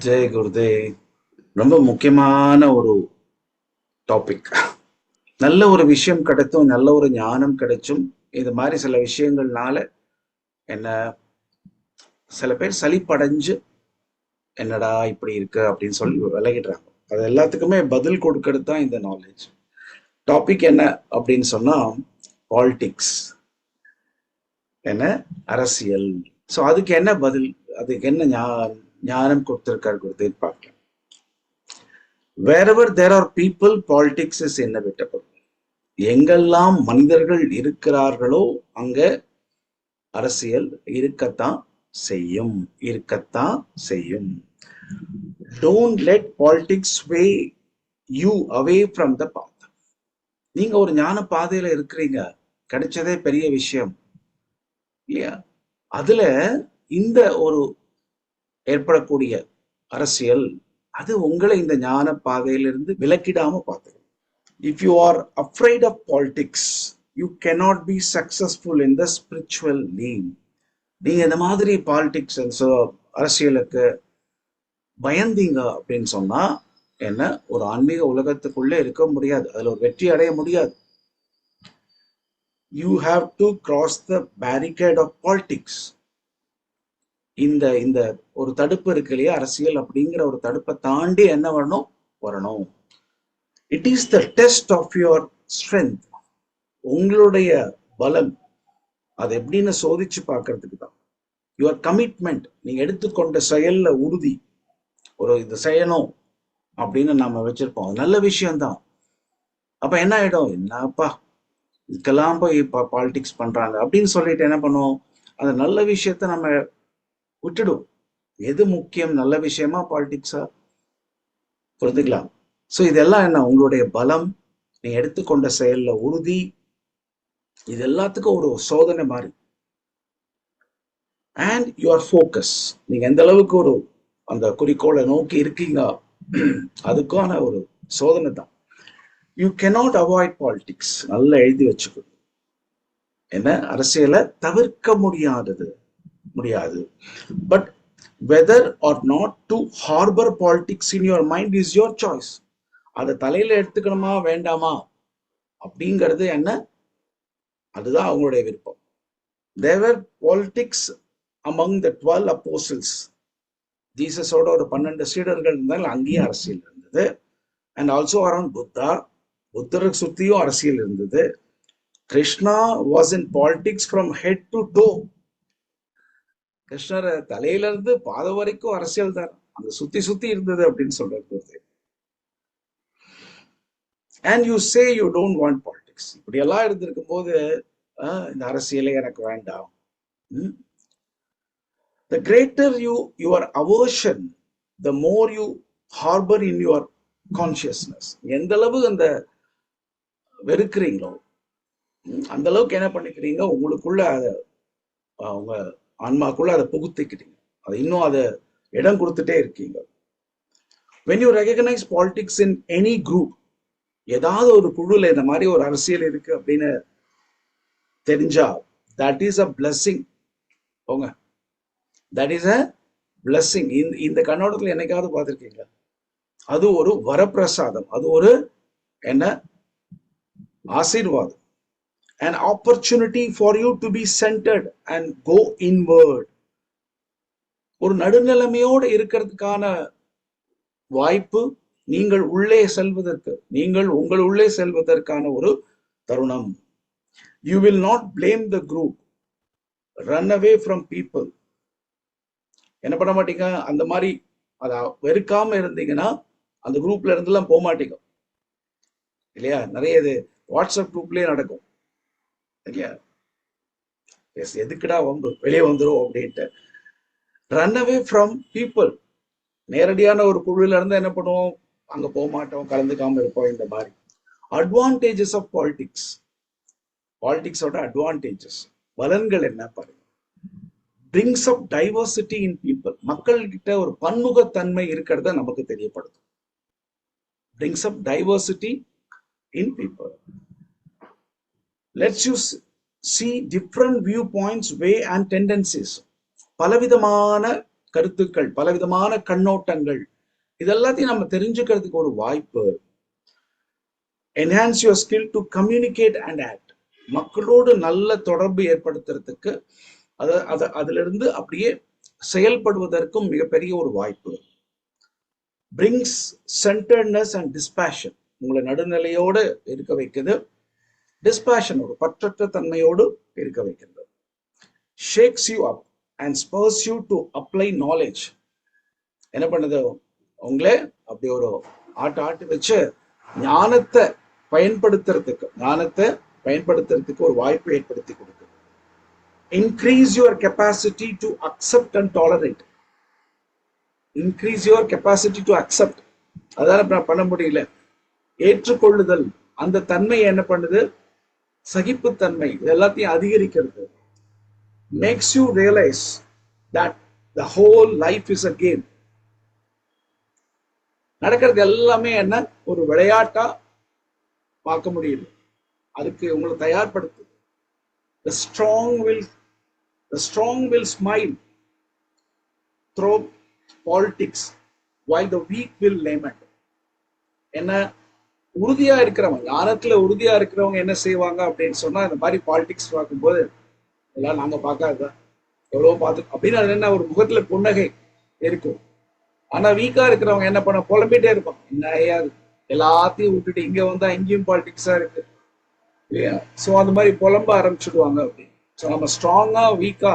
ஜெய் குருதே ரொம்ப முக்கியமான ஒரு டாபிக் நல்ல ஒரு விஷயம் கிடைத்தும் நல்ல ஒரு ஞானம் கிடைச்சும் இது மாதிரி சில விஷயங்கள்னால என்ன சில பேர் சளிப்படைஞ்சு என்னடா இப்படி இருக்கு அப்படின்னு சொல்லி விலகிடுறாங்க. அது எல்லாத்துக்குமே பதில் கொடுக்கறது தான் இந்த நாலேஜ் டாபிக் என்ன அப்படின்னு சொன்னா பாலிடிக்ஸ் என்ன? அரசியல். ஸோ அதுக்கு என்ன பதில்? அதுக்கு என்ன ஞானம் கொடுத்திருக்காரு குருதேவ் பார்க்கலாம் wherever there are people politics is inevitable எங்கெல்லாம் மனிதர்கள் இருக்கிறார்களோ அங்க அரசியல் இருக்கத்தான் செய்யும் இருக்கத்தான் செய்யும். Don't let politics way you away from the path நீங்க ஒரு ஞான பாதையில இருக்கிறீங்க கிடைச்சதே பெரிய விஷயம் இல்லையா? அதுல இந்த ஒரு ஏற்படக்கூடிய அரசியல் அது உங்களை இந்த ஞான பாதையிலிருந்து விலக்கிடாம பார்த்துக்கணும். If you are afraid of politics you cannot be successful in the spiritual life நீங்க இந்த மாதிரி பாலிடிக்ஸ் அரசியலுக்கு பயந்தீங்க அப்படின்னு சொன்னா என்ன ஒரு ஆன்மீக உலகத்துக்குள்ளே இருக்க முடியாது. அதில் ஒரு வெற்றி அடைய முடியாது. You have to cross the barricade of politics இந்த இந்த ஒரு தடுப்பு இருக்கு இல்லையா அரசியல் அப்படிங்கிற ஒரு தடுப்பை தாண்டி என்ன வரணும்? வரணும். It is the test of your strength உங்களுடைய பலம். அது எப்படின்னு சோதிச்சு பார்க்கறதுக்கு தான். யுவர் கமிட்மெண்ட் நீங்க எடுத்துக்கொண்ட செயல்ல உறுதி. ஒரு இது செய்யணும் அப்படின்னு நம்ம வச்சிருப்போம். அது நல்ல விஷயம்தான். அப்ப என்ன ஆயிடும்? என்னப்பா இதுக்கெல்லாம் போய் இப்போ பாலிடிக்ஸ் பண்றாங்க அப்படின்னு சொல்லிட்டு என்ன பண்ணுவோம்? அந்த நல்ல விஷயத்த நம்ம விட்டுடும். எது முக்கியம்? நல்ல விஷயமா? பாலிடிக்ஸா புரிஞ்சுக்கலாம். ஸோ இதெல்லாம் என்ன? உங்களுடைய பலம் நீ எடுத்துக்கொண்ட செயல்ல உறுதி. இது எல்லாத்துக்கும் ஒரு சோதனை மாதிரி. அண்ட் யுவர் ஃபோக்கஸ் நீங்க எந்த அளவுக்கு ஒரு அந்த குறிக்கோளை நோக்கி இருக்கீங்க அதுக்கான ஒரு சோதனை தான். யூ கெனாட் அவாய்ட் பாலிடிக்ஸ் நல்லா எழுதி வச்சுக்கணும். என்ன? அரசியலை தவிர்க்க முடியாதது. முடியாது. But whether or not to harbour politics in your mind is your choice அதை தலையில எடுத்துக்கணுமா வேண்டாமா? அப்படிங்கிறது என்ன? அதுதான் அவங்களுடைய விருப்பம். There were politics among the twelve apostles ஜீசஸோட ஒரு பன்னெண்டு சீடர்கள் இருந்தால் அங்கேயும் அரசியல் இருந்தது. அண்ட் ஆல்சோ அரௌண்ட் புத்தா புத்தருக்கு சுத்தியும் அரசியல் இருந்தது. Krishna was in politics from head to toe கிருஷ்ணர் தலையில இருந்து பாதம் வரைக்கும் அரசியல் தான். அங்க சுத்தி சுத்தி இருந்தது அப்படின்னு சொல்றது and you say you don't want politics இப்படி எல்லாம் இருந்திருக்கும் போது ஆஹ், இந்த அரசியலே எனக்கு வேண்டாம். The greater you your aversion the more you harbour in your consciousness எந்த அளவு அந்த வெறுக்கிறீங்களோ அந்த அளவுக்கு என்ன பண்ணிக்கிறீங்க உங்களுக்குள்ள அதை உங்க ஆன்மாக்குள்ள அதை புகுத்திக்கிறீங்க அதை இன்னும் அதை இடம் கொடுத்துட்டே இருக்கீங்க. When you recognise politics in any group ஏதாவது ஒரு குழுல இந்த மாதிரி ஒரு அரசியல் இருக்கு அப்படின்னு தெரிஞ்சா தட் இஸ் அ பிளஸ்ஸிங் போங்க. தட் இஸ் அ பிளஸ்ஸிங் இந்த இந்த கண்ணோட்டத்தில் என்னைக்காவது பார்த்துருக்கீங்க அது ஒரு வரப்பிரசாதம். அது ஒரு என்ன? ஆசீர்வாதம். An opportunity for you to be centered and go inward. ஒரு நடுநிலைமையோடு இருக்கிறதுக்கான வாய்ப்பு நீங்கள் உள்ளே செல்வதற்கு நீங்கள் உங்கள் உள்ளே செல்வதற்கான ஒரு தருணம். You will not blame the group run away from people என்ன பண்ண மாட்டீங்க? அந்த மாதிரி அதை வெறுக்காம இருந்தீங்கன்னா அந்த குரூப்ல இருந்தெல்லாம் போக மாட்டீங்க. இல்லையா? நிறைய இது வாட்ஸ்அப் குரூப்லயே நடக்கும். இல்லையா எஸ் எதுக்குடா வம்பு? வெளியே வந்துரும் அப்படின்ட்டு. ரன் அவே ஃப்ரம் பீப்புள் நேரடியான ஒரு குழுல இருந்து என்ன பண்ணுவோம்? அங்க போக மாட்டோம் கலந்துக்காம இருப்போம் இந்த மாதிரி. அட்வான்டேஜஸ் ஆஃப் பாலிடிக்ஸ் பாலிடிக்ஸோட அட்வான்டேஜஸ் பலன்கள் என்ன பாருங்க. Brings up diversity in people மக்கள் கிட்ட ஒரு பன்முகத்தன்மை இருக்கிறத நமக்கு தெரியப்படுது brings up diversity in people let's you see different view points way and tendencies பலவிதமான கருத்துக்கள் பலவிதமான கண்ணோட்டங்கள். இதெல்லாத்தையும் நம்ம தெரிஞ்சுக்கிறதுக்கு ஒரு வாய்ப்பு. Enhance your skill to communicate and act மக்களோடு நல்ல தொடர்பு ஏற்படுத்துறதுக்கு அது அது அதிலிருந்து அப்படியே செயல்படுவதற்கும் மிகப்பெரிய ஒரு வாய்ப்பு. பிரிங்ஸ் சென்டர்னஸ் அண்ட் டிஸ்பேஷன் உங்களை நடுநிலையோடு இருக்க வைக்குது. டிஸ்பேஷனோடு பற்றற்ற தன்மையோடு இருக்க வைக்கின்றது. Shakes you up and spurs you to apply knowledge என்ன பண்ணுது? உங்களே அப்படி ஒரு ஆட்டு ஆட்டு வச்சு ஞானத்தை பயன்படுத்துறதுக்கு ஞானத்தை பயன்படுத்துறதுக்கு ஒரு வாய்ப்பு ஏற்படுத்தி கொடுக்குது. Increase your capacity to accept and tolerate increase your capacity to accept அதால பண்ண முடியல. ஏற்றுக்கொள்ளுதல். அந்த தன்மையை என்ன பண்ணுது? சகிப்புத்தன்மை இது எல்லாத்தையும் அதிகரிக்கிறது. Makes you realise that the whole life is a game நடக்கிறது எல்லாமே என்ன? ஒரு விளையாட்டா பார்க்க முடியுது. அதுக்கு உங்களை தயார்படுத்து. The strong will the strong will smile through politics while the weak will lament என்ன? உறுதியா இருக்கிறவங்க ஞானத்துல உறுதியா இருக்கிறவங்க என்ன செய்வாங்க அப்படின்னு சொன்னா இந்த மாதிரி பாலிடிக்ஸ் பார்க்கும்போது எல்லாம் நாங்க பார்க்காத எவ்வளவு பார்த்து அப்படின்னு அது என்ன ஒரு முகத்துல புன்னகை இருக்கும். ஆனா வீக்கா இருக்கிறவங்க என்ன பண்ண புலம்பிட்டே இருப்பாங்க. என்ன ஐயாது எல்லாத்தையும் விட்டுட்டு இங்க வந்தா இங்கேயும் பாலிடிக்ஸா இருக்கு. இல்லையா? ஸோ அந்த மாதிரி புலம்ப ஆரம்பிச்சுடுவாங்க அப்படின்னு ஸோ நம்ம ஸ்ட்ராங்கா வீக்கா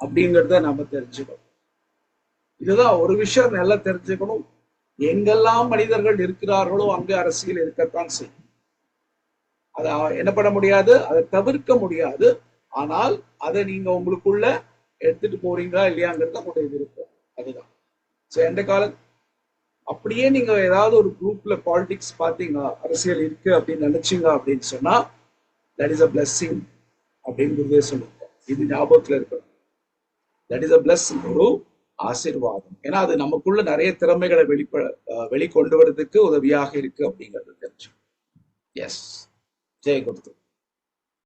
அப்படிங்கிறத நம்ம தெரிஞ்சுக்கணும். இதுதான் ஒரு விஷயம் நல்லா தெரிஞ்சுக்கணும். எங்கெல்லாம் மனிதர்கள் இருக்கிறார்களோ அங்கு அரசியல் இருக்கத்தான் செய்யும். அதை என்ன பண்ண முடியாது? அதை தவிர்க்க முடியாது. ஆனால் அதை நீங்க உங்களுக்குள்ள எடுத்துட்டு போறீங்களா இல்லையாங்கிறது உங்களுடைய விருப்பம் அதுதான். ஸோ எந்த கால அப்படியே நீங்க ஏதாவது ஒரு குரூப்ல பாலிடிக்ஸ் பார்த்தீங்க அரசியல் இருக்கு அப்படின்னு நினைச்சீங்க அப்படின்னு சொன்னா தட் இஸ் அ பிளஸ்ஸிங் அப்படிங்கிறதே சொல்லுங்க. இது ஞாபகத்துல இருக்கணும். தட் இஸ் அ பிளஸ்ஸிங் ஒரு ஆசிர்வாதம். ஏன்னா அது நமக்குள்ள நிறைய திறமைகளை வெளிப்ப வெளிக்கொண்டு வரதுக்கு உதவியாக இருக்கு அப்படிங்கிறது தெரிஞ்சு எஸ் ஜெய கொடுத்து